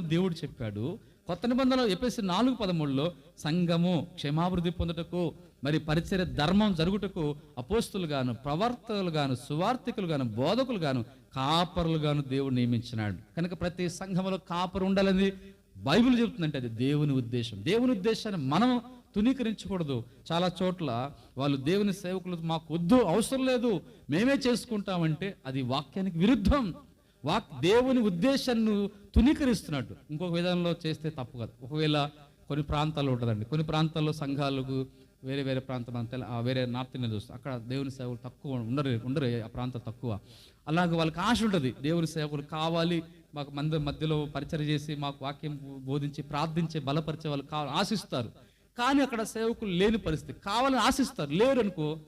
దేవుడు చెప్పాడు. కొత్త నిబంధనలో చెప్పేసి నాలుగు పదమూడులో సంఘము క్షేమాభివృద్ధి పొందుటకు మరి పరిచర్య ధర్మం జరుగుటకు అపోస్తులు గాను ప్రవర్తకులు గాను సువార్థికులు గాను బోధకులు గాను కాపరులు గాను దేవుడు నియమించినాడు. కనుక ప్రతి సంఘములో కాపరు ఉండాలని బైబిల్ చెబుతుందంటే అది దేవుని ఉద్దేశం. దేవుని ఉద్దేశాన్ని మనం తునీకరించకూడదు చాలా చోట్ల వాళ్ళు దేవుని సేవకులు మాకు వద్దు అవసరం లేదు మేమే చేసుకుంటామంటే అది వాక్యానికి విరుద్ధం. వాక్ దేవుని ఉద్దేశాన్ని తునీకరిస్తున్నట్టు ఇంకొక విధానంలో చేస్తే తప్పు కాదు. ఒకవేళ కొన్ని ప్రాంతాల్లో ఉంటుందండి. కొన్ని ప్రాంతాల్లో సంఘాలకు వేరే వేరే ప్రాంతం వేరే నార్త్ ఇండియా చూస్తాం. అక్కడ దేవుని సేవకులు తక్కువ ఉండరు ఉండరు. ఆ ప్రాంతం తక్కువ. అలాగే వాళ్ళకి ఆశ ఉంటుంది. దేవుని సేవకులు కావాలి. మాకు మంది మధ్యలో పరిచయం చేసి మాకు వాక్యం బోధించి ప్రార్థించే బలపరిచే వాళ్ళు కావాలి ఆశిస్తారు. కానీ అక్కడ సేవకులు లేని పరిస్థితి. కావాలని ఆశిస్తారు. లేరు అనుకో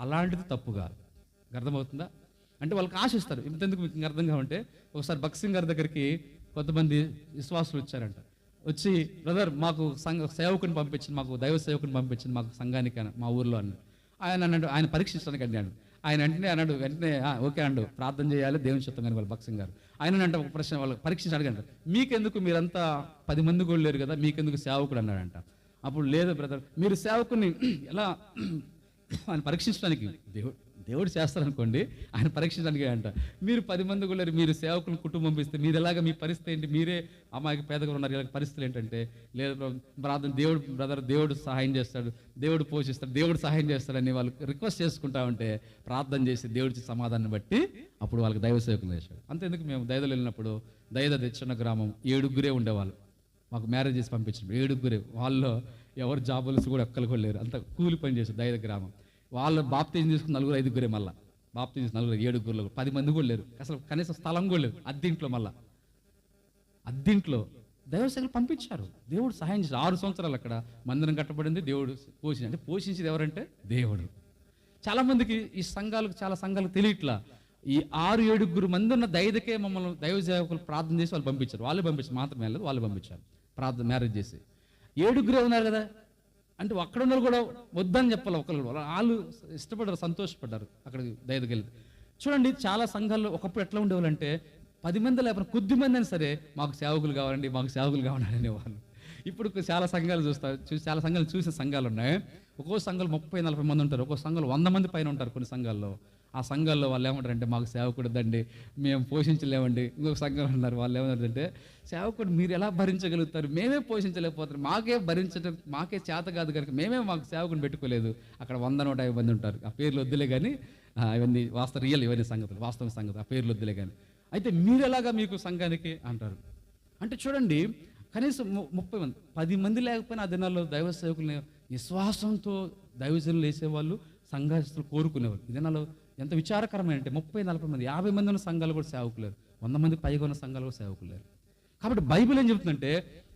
అలాంటిది తప్పుగా అర్థమవుతుందా? అంటే వాళ్ళకి ఆశిస్తారు. ఇంతెందుకు మీకు ఇంకా అర్థం కావంటే ఒకసారి భక్సింగ్ గారి దగ్గరికి కొంతమంది విశ్వాసులు వచ్చారంట. వచ్చి బ్రదర్ మాకు సంఘ సేవకుని పంపించింది మాకు దైవ సేవకుని పంపించింది మాకు సంఘానికి మా ఊర్లో అని ఆయన అన్నాడు ఆయన పరీక్షించడానికి అన్నాడు ఆయన వెంటనే అన్నాడు వెంటనే ఓకే అండు ప్రార్థన చేయాలి దేవుని చిత్తం కానీ వాళ్ళు భక్సింగ్ గారు. ఆయన అంటే ఒక ప్రశ్న వాళ్ళు పరీక్షించి అడగంట మీకెందుకు మీరంతా పది మంది కూడా లేరు కదా మీకెందుకు సేవకుడు అన్నాడంట. అప్పుడు లేదు బ్రదర్ మీరు సేవకుని ఎలా ఆయన పరీక్షించడానికి దేవుడు దేవుడు చేస్తారనుకోండి ఆయన పరీక్షించడానికి అంట. మీరు పది మంది కూడా మీరు సేవకులు కుటుంబం ఇస్తే మీరు ఎలాగ మీ పరిస్థితి ఏంటి? మీరే అమ్మాయికి పేదగా ఉన్నారు ఇలాగ పరిస్థితులు ఏంటంటే లేదు బ్రో, బ్రదర్ దేవుడు బ్రదర్ దేవుడు సహాయం చేస్తాడు దేవుడు పోషిస్తాడు దేవుడు సహాయం చేస్తాడని వాళ్ళు రిక్వెస్ట్ చేసుకుంటా ఉంటే ప్రార్థన చేసి దేవుడి సమాధానం బట్టి అప్పుడు వాళ్ళకి దైవ సేవకులు చేశాడు అంతేందుకు మేము దైదలు వెళ్ళినప్పుడు దైద తెచ్చిన గ్రామం ఏడుగురే ఉండేవాళ్ళు. మాకు మ్యారేజ్ చేసి పంపించారు ఏడుగురే. వాళ్ళు ఎవరు జాబులు కూడా ఒక్కరు కూడా లేరు. అంత కూలి పని చేశారు దైద గ్రామం. వాళ్ళు బాప్తీజం తీసుకుని నలుగురు ఐదుగురే మళ్ళా. బాప్తీజం నలుగురు ఏడుగురు పది మంది కూడా లేరు. అసలు కనీసం స్థలం కూడా లేరు. అద్దీంట్లో మళ్ళా. అద్దీంట్లో దైవసేవలు పంపించారు. దేవుడు సహాయం చేశారు ఆరు సంవత్సరాలు అక్కడ మందిరం కట్టబడింది. దేవుడు పోషించి అంటే పోషించేది ఎవరంటే దేవుడు. చాలా మందికి ఈ సంఘాలకు చాలా సంఘాలకు తెలియట్లా. ఈ ఆరు ఏడుగురు మంది ఉన్న దైదకే మమ్మల్ని దైవ సేవకులు ప్రార్థన చేసి వాళ్ళు పంపించారు. వాళ్ళు పంపించారు. మాత్రమే లేదు వాళ్ళు పంపించారు. ప్రార్థన మ్యారేజ్ చేసి. ఏడుగురే ఉన్నారు కదా. అంటే అక్కడ వాళ్ళు కూడా వద్దని చెప్పాలి ఒకళ్ళు వాళ్ళు ఇష్టపడ్డారు సంతోషపడ్డారు అక్కడికి దయదగలి చూడండి చాలా సంఘాల్లో ఒకప్పుడు ఎట్లా ఉండేవాళ్ళంటే పది మంది లేకపోతే కొద్ది మంది అయినా సరే మాకు సేవకులు కావాలండి మాకు సేవకులు కావాలని అనేవాళ్ళు. ఇప్పుడు చాలా సంఘాలు చూస్తా చూసి చాలా సంఘాలు చూసిన సంఘాలు ఉన్నాయి. ఒక్కో సంఘాలు ముప్పై నలభై మంది ఉంటారు. ఒక్కో సంఘాలు వంద మంది పైన ఉంటారు కొన్ని సంఘాల్లో. ఆ సంఘాల్లో వాళ్ళు ఏమంటారంటే మాకు సేవకుడు మేము పోషించలేమండి. ఇంకొక సంఘాలు ఉన్నారు వాళ్ళు ఏమంటారంటే సేవకుడు మీరు ఎలా భరించగలుగుతారు? మేమే పోషించలేకపోతారు మాకే భరించడం మాకే చేత కాదు కనుక మేమే మాకు సేవకుని పెట్టుకోలేదు. అక్కడ వంద నూట యాభై మంది ఉంటారు. ఆ పేర్లు వద్దులే కానీ ఇవన్నీ వాస్తవ రియల్ ఇవన్నీ సంగతులు వాస్తవ సంగతి ఆ పేర్లు వద్దులే కానీ. అయితే మీరు ఎలాగా మీకు సంఘానికి అంటారు? అంటే చూడండి కనీసం ముప్పై మంది పది మంది లేకపోయినా ఆ దినాల్లో దైవ సేవకుల్ని విశ్వాసంతో దైవజనులు వేసేవాళ్ళు సంఘాస్తులు కోరుకునేవాళ్ళు. ఈ దినాల్లో ఎంత విచారకరమైన అంటే ముప్పై నలభై మంది యాభై మంది ఉన్న సంఘాలు కూడా సేవకులేరు. వంద మంది పైగా ఉన్న సంఘాలు కూడా సేవకులేరు. కాబట్టి బైబిల్ ఏం చెబుతుందంటే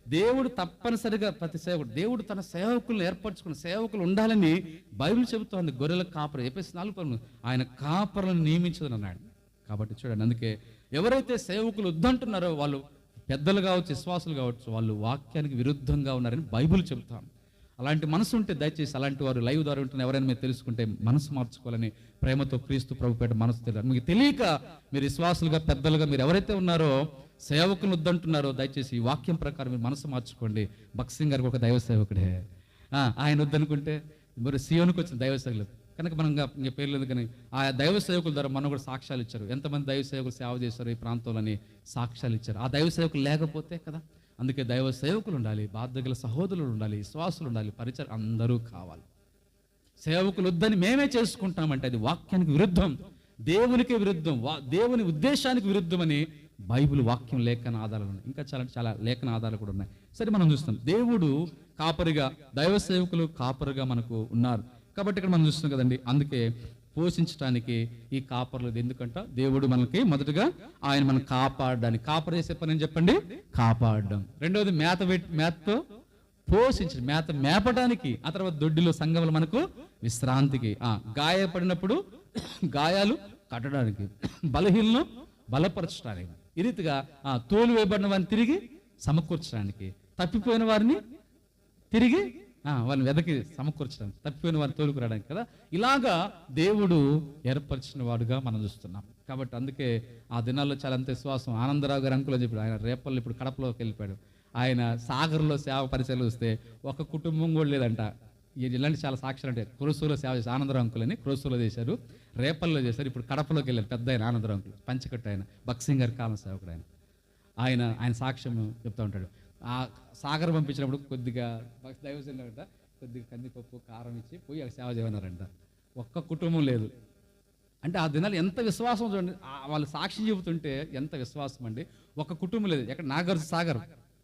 దేవుడు తప్పనిసరిగా ప్రతి సేవకుడు దేవుడు తన సేవకులను ఏర్పరచుకున్న సేవకులు ఉండాలని బైబిల్ చెబుతోంది. గొర్రెల కాపరు చెప్పేసి నాలుగు పనులు ఆయన కాపరులను నియమించదని అన్నాడు కాబట్టి చూడండి అందుకే ఎవరైతే సేవకులు వద్దంటున్నారో వాళ్ళు పెద్దలు కావచ్చు విశ్వాసులు కావచ్చు వాళ్ళు వాక్యానికి విరుద్ధంగా ఉన్నారని బైబిల్ చెబుతాం. అలాంటి మనసు ఉంటే దయచేసి అలాంటి వారు లైవ్ ద్వారా ఉంటున్న ఎవరైనా మీరు తెలుసుకుంటే మనసు మార్చుకోవాలని ప్రేమతో క్రీస్తు ప్రభుపేట మనసు తెలియాలి మీకు తెలియక మీరు విశ్వాసులుగా పెద్దలుగా మీరు ఎవరైతే ఉన్నారో సేవకులు వద్దంటున్నారో దయచేసి ఈ వాక్యం ప్రకారం మీరు మనసు మార్చుకోండి. భక్సింగ్ గారికి ఒక దైవ సేవకుడే. ఆయన వద్దనుకుంటే మరి సియోనికి వచ్చిన దైవ సేవకులు కనుక మనం ఇంకా పేర్లు ఎందుకని ఆ దైవ సేవకుల ద్వారా మనం కూడా సాక్ష్యాలు ఇచ్చారు. ఎంతమంది దైవ సేవకులు సేవ చేశారు ఈ ప్రాంతంలోని సాక్ష్యాలు ఇచ్చారు. ఆ దైవ సేవకులు లేకపోతే కదా అందుకే దైవ సేవకులు ఉండాలి బాధ్యతల సహోదరులు ఉండాలి విశ్వాసులు ఉండాలి పరిచయం అందరూ కావాలి. సేవకులు వద్దని మేమే చేసుకుంటామంటే అది వాక్యానికి విరుద్ధం దేవునికి విరుద్ధం వా- దేవుని ఉద్దేశానికి విరుద్ధమని బైబిల్ వాక్యం లేఖన ఆధారాలు ఉన్నాయి. ఇంకా చాలా చాలా లేఖన ఆధారాలు కూడా ఉన్నాయి. సరే మనం చూస్తాం. దేవుడు కాపరిగా దైవ సేవకులు కాపరిగా మనకు ఉన్నారు. కాబట్టి ఇక్కడ మనం చూస్తున్నాం కదండి అందుకే పోషించడానికి ఈ కాపర్లు ఎందుకంట? దేవుడు మనకి మొదటగా ఆయన మనం కాపాడడానికి. కాపర్ చేసే పని అని చెప్పండి? కాపాడడం. రెండవది మేత మేతతో పోషించడం. మేత మేపడానికి ఆ తర్వాత దొడ్డిలో సంఘములు మనకు విశ్రాంతికి. ఆ గాయపడినప్పుడు గాయాలు కట్టడానికి బలహీనను బలపరచడానికి ఈ రీతిగా ఆ తోలు వేయబడిన వారిని తిరిగి సమకూర్చడానికి తప్పిపోయిన వారిని తిరిగి వాళ్ళని వెదకి సమకూర్చడానికి తప్పిపోయిన వారిని తోలుకురావడానికి కదా. ఇలాగా దేవుడు ఏర్పరిచిన వాడుగా మనం చూస్తున్నాం. కాబట్టి అందుకే ఆ దినాల్లో చాలా అంత విశ్వాసం. ఆనందరావు గారు అంకులు అని చెప్పాడు ఆయన రేపల్లో ఇప్పుడు కడపలోకి వెళ్ళిపోయాడు. ఆయన సాగర్లో సేవ పరిచయాలు వస్తే ఒక కుటుంబం కూడా లేదంట. ఈ- ఇలాంటి చాలా సాక్ష్యాలు అంటే క్రోసూలో సేవ చేసి ఆనందరావు అంకులని క్రోసూలో చేశారు. రేపల్లో చేశారు ఇప్పుడు కడపలోకి వెళ్ళారు పెద్ద ఆయన ఆనందరావు అంకులు పంచకట్టు ఆయన బక్సింగ్ గారి కాలం సేవకుడు ఆయన. ఆయన ఆయన సాక్ష్యం చెప్తూ ఉంటాడు. ఆ సాగర్ పంపించినప్పుడు కొద్దిగా దైవజనులంట కొద్దిగా కందిపప్పు కారం ఇచ్చి పోయి అక్కడ సేవ చేయమన్నారంట. ఒక్క కుటుంబం లేదు. అంటే ఆ దినాలు ఎంత విశ్వాసం చూడండి వాళ్ళు సాక్షి చెబుతుంటే ఎంత విశ్వాసం అండి. ఒక కుటుంబం లేదు. ఎక్కడ నాగర్ సాగర్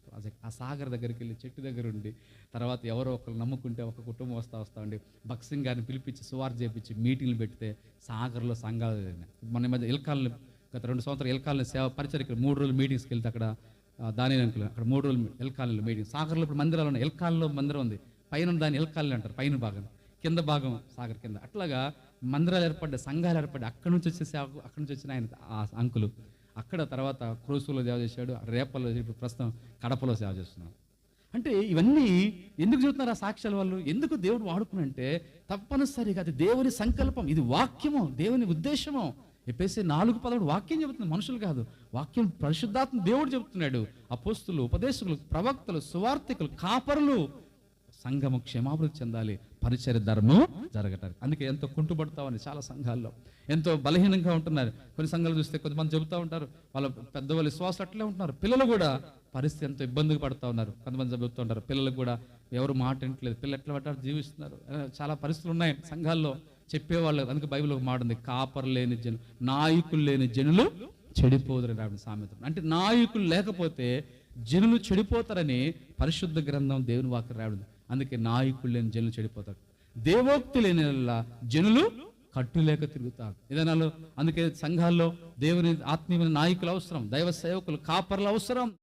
ప్రాజెక్ట్. ఆ సాగర్ దగ్గరికి వెళ్ళి చెట్టు దగ్గర ఉండి తర్వాత ఎవరో ఒకరు నమ్ముకుంటే ఒక కుటుంబం వస్తా వస్తా ఉండి బక్సింగ్ గారిని పిలిపించి సువార్ చేపించి మీటింగ్లు పెడితే సాగర్లో సంఘాలు జరిగినాయి. మధ్య ఇల్కాలని గత రెండు సంవత్సరాలు ఎల్కాలని సేవ పరిచయకి మూడు రోజులు మీటింగ్స్కి వెళ్తే అక్కడ దాని అంకులు అక్కడ మూడు రోజులు ఎల్కాలలో మీటింగ్ సాగర్లో ఇప్పుడు మందిరాలు ఉన్నాయి. ఎల్కాలలో మందిరం ఉంది. పైన దాన్ని ఎల్కాలని అంటారు పైన భాగం. కింద భాగం సాగర్ కింద. అట్లాగా మందిరాలు ఏర్పడ్డాయి సంఘాలు ఏర్పడ్డాయి అక్కడి నుంచి వచ్చే అక్కడి నుంచి వచ్చిన ఆయన ఆ అంకులు. అక్కడ తర్వాత క్రోసులో సేవ చేశాడు రేపల్లో ఇప్పుడు ప్రస్తుతం కడపలో సేవ చేస్తున్నాడు. అంటే ఇవన్నీ ఎందుకు చెబుతున్నారు ఆ సాక్ష్యాల వాళ్ళు? ఎందుకు దేవుడు వాడుకునంటే తప్పనిసరిగా అది దేవుని సంకల్పం ఇది వాక్యము దేవుని ఉద్దేశము. చెప్పేసి నాలుగు పదవుడు వాక్యం చెబుతుంది మనుషులు కాదు. వాక్యం పరిశుద్ధాత్మ దేవుడు చెబుతున్నాడు. అపోస్తులు ఉపదేశకులు ప్రవక్తలు సువార్థికులు కాపరులు. సంఘము క్షేమాభివృద్ధి చెందాలి. పరిచయ ధర్మం జరగటానికి. అందుకే ఎంతో కుంటుపడతామని చాలా సంఘాల్లో. ఎంతో బలహీనంగా ఉంటున్నారు. కొన్ని సంఘాలు చూస్తే కొంతమంది చెబుతూ ఉంటారు. వాళ్ళ పెద్దవాళ్ళు విశ్వాసం అట్లే ఉంటున్నారు. పిల్లలు కూడా పరిస్థితి ఎంతో ఇబ్బందిగా పడుతూ ఉన్నారు. కొంతమంది చెబుతూ ఉంటారు. పిల్లలకు కూడా ఎవరు మాట వింటలేదు పిల్లలు ఎట్లా పట్టారు జీవిస్తున్నారు. చాలా పరిస్థితులు ఉన్నాయి సంఘాల్లో. చెప్పేవాళ్ళు అందుకే బైబిల్ ఒక మాట ఉంది కాపర్ లేని జనులు నాయకులు లేని జనులు చెడిపోదురని రావడం సామెత అంటే నాయకులు లేకపోతే జనులు చెడిపోతారని పరిశుద్ధ గ్రంథం దేవుని వాక్యం రావడం అందుకే నాయకులు లేని జనులు చెడిపోతారు. దేవోక్తి లేని జనులు జనులు కట్టులేక తిరుగుతారు. ఏదైనా అందుకే సంఘాల్లో దేవుని ఆత్మీయమైన నాయకులు అవసరం దైవ సేవకులు కాపర్లు అవసరం.